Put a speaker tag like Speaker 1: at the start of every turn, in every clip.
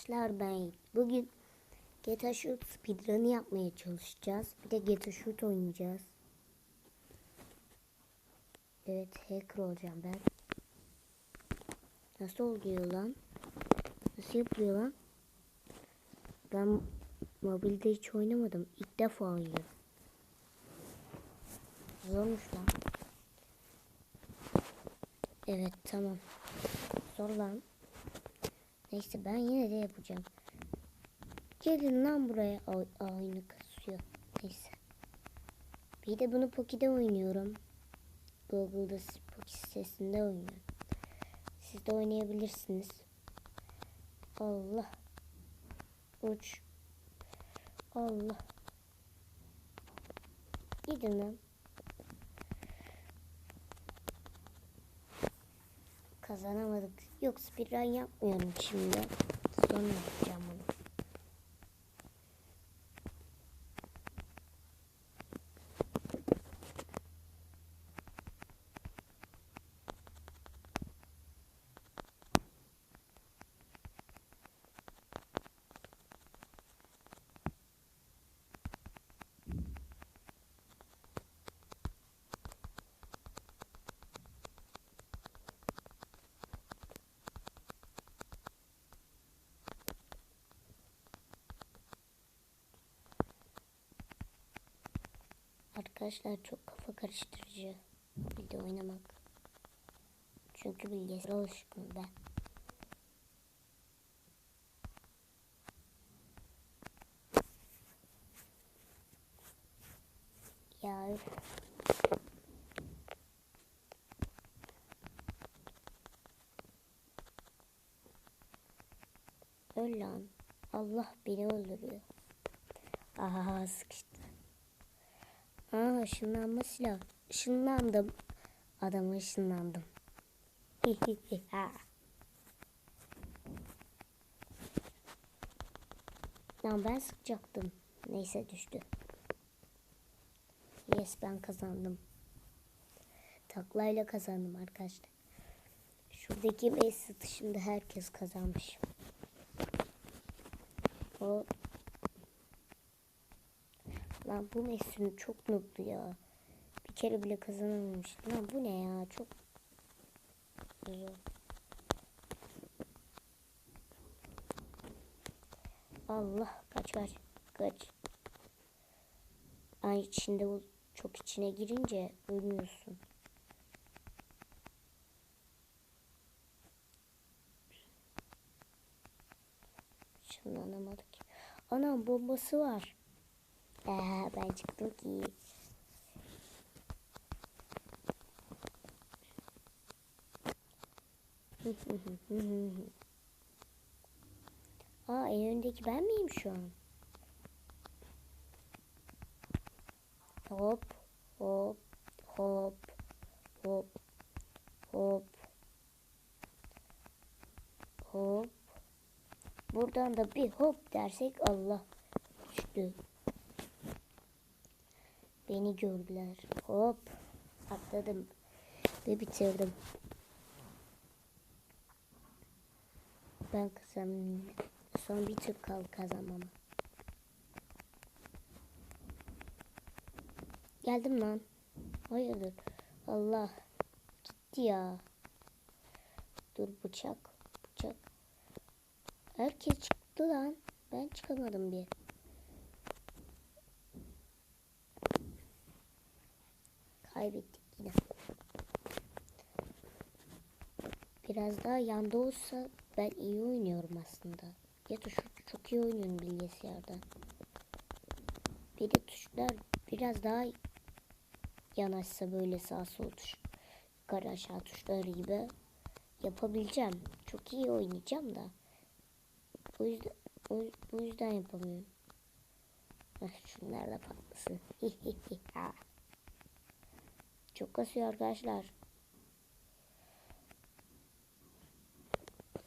Speaker 1: arkadaşlar ben bugün GTA Shoot speedrun'ı yapmaya çalışacağız. Bir de GTA Shoot oynayacağız. Evet hacker olacağım ben. Nasıl oluyor lan? Nasıl yapılıyor lan? Ben mobilde hiç oynamadım. İlk defa oynuyorum. Zormuş lan. Evet tamam. Zor lan. Neyse ben yine de yapacağım. Gelin lan buraya. Ay, aynı kasıyor. Neyse. Bir de bunu Poki'de oynuyorum. Google'da Poki sitesinde oynuyorum. Siz de oynayabilirsiniz. Allah. Uç. Allah. Gidin lan. Kazanamadık. Yok speedrun yapmıyorum şimdi. Sonra yapacağım bunu. Arkadaşlar çok kafa karıştırıcı video oynamak. Çünkü bilgisayar alışkın ben. Ya. Öl lan. Allah beni öldürüyor. Aha sıkıştı. Aa ışınlanma silah. Işınlandım. Adamı ışınlandım. Lan ben sıkacaktım. Neyse düştü. Yes ben kazandım. Taklayla kazandım arkadaşlar. Şuradaki Messi dışında herkes kazanmış. O Lan bu Messi çok mutlu ya. Bir kere bile kazanamamış. Lan bu ne ya? Çok zor. Allah kaç kaç kaç. Ay içinde bu çok içine girince ölmüyorsun. Şunlanamadık. Anam bombası var. Ee, ben çıktım ki. Aa en öndeki ben miyim şu an? Hop hop hop hop hop hop Buradan da bir hop dersek Allah düştü. Beni gördüler. Hop atladım ve bitirdim. Ben kazandım. Son bir tur kaldı kazanmama. Geldim lan. Hayırdır? Allah. Gitti ya. Dur bıçak. Bıçak. Herkes çıktı lan. Ben çıkamadım bir. Kaybettik yine. Biraz daha yanda olsa ben iyi oynuyorum aslında. Ya tuş çok iyi oynuyorum bilgisayarda. Bir de tuşlar biraz daha yanaşsa böyle sağ sol tuş yukarı aşağı tuşları gibi yapabileceğim. Çok iyi oynayacağım da. Bu yüzden, o, bu yüzden yapamıyorum. Şunlar da patlasın. Çok kasıyor arkadaşlar.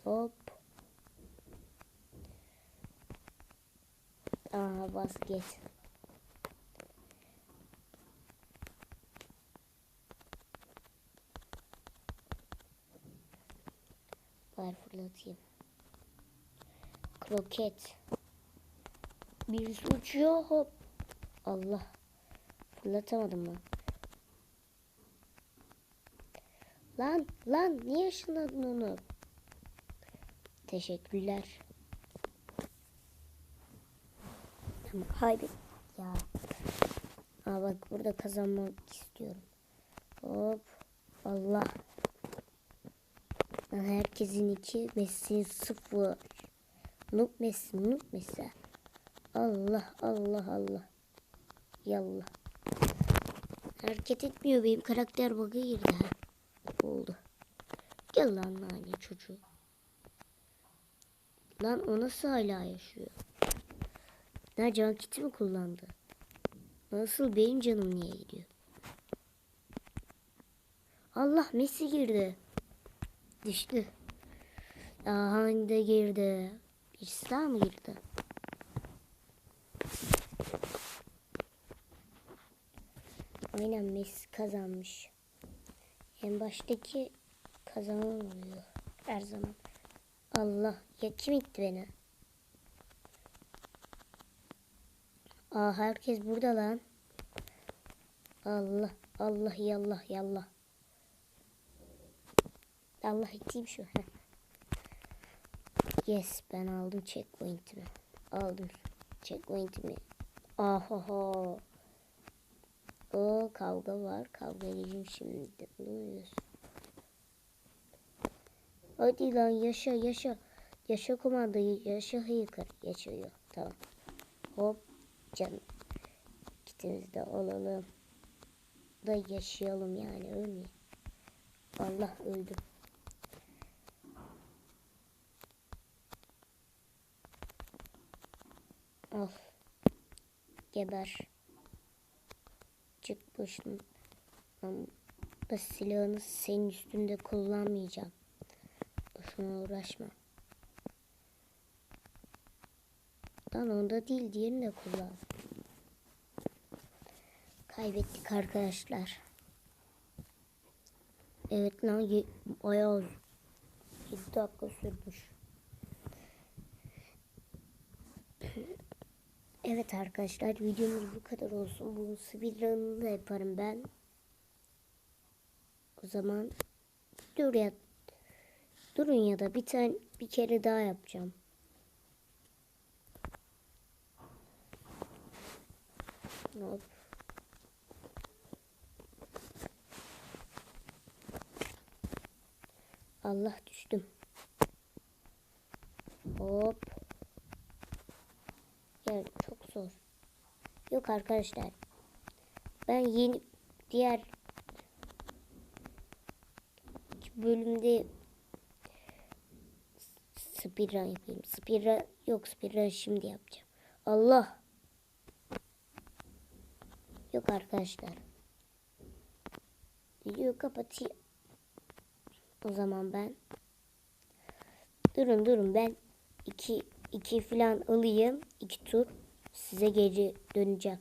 Speaker 1: Hop. Aa bas geç. Var fırlatayım. Kroket. Birisi uçuyor hop. Allah. Fırlatamadım ben. Lan lan niye ışınladın onu? Teşekkürler. Tamam kaybet. Ya. Aa bak burada kazanmak istiyorum. Hop. Allah. Lan herkesin iki Messi'nin sıfır. Noob Messi, Noob Messi. Allah Allah Allah. Yallah. Hareket etmiyor benim karakter bug'a girdi. Gel lan nane çocuğu. Lan o nasıl hala yaşıyor? Ne can kiti mi kullandı? Nasıl benim canım niye gidiyor? Allah Messi girdi. Düştü. Aha de girdi. Birisi daha mı girdi? Aynen Messi kazanmış. En baştaki kazanan oluyor. Her zaman. Allah. Ya kim itti beni? Aa herkes burada lan. Allah. Allah yallah yallah. Allah iteyim şu. Heh. Yes ben aldım checkpoint'imi. Aldım checkpoint'imi. Ahaha. O kavga var. Kavga edeceğim şimdi. Duyuyoruz. Hadi lan yaşa yaşa. Yaşa komandayı yaşa hıyıkır. Yaşıyor. Tamam. Hop canım. Kitimizde olalım. Da yaşayalım yani ölmeyin. Allah öldüm. Al. Geber. Çık başım. Da silahını senin üstünde kullanmayacağım. Boşuna uğraşma. Lan onda değil diğerini de kullan. Kaybettik arkadaşlar. Evet lan bayağı 7 dakika sürmüş. Evet arkadaşlar videomuz bu kadar olsun. Bu speedrun'ını da yaparım ben. O zaman dur ya. Durun ya da bir tane bir kere daha yapacağım. Hop. Allah düştüm. Hop. Yani çok zor. Yok arkadaşlar. Ben yeni diğer bölümde speedrun yapayım. Speedrun yok speedrun şimdi yapacağım. Allah. Yok arkadaşlar. Videoyu kapatayım. O zaman ben durun durun ben iki iki falan alayım. iki tur size geri döneceğim.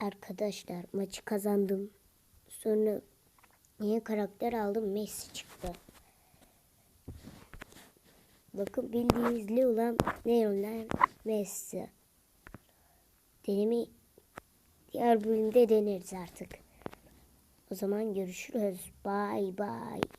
Speaker 1: Arkadaşlar maçı kazandım. Sonra yeni karakter aldım. Messi çıktı. Bakın bildiğiniz Leo'lan Neon'lar Messi. Denemi diğer bölümde deneriz artık. O zaman görüşürüz. Bye bye.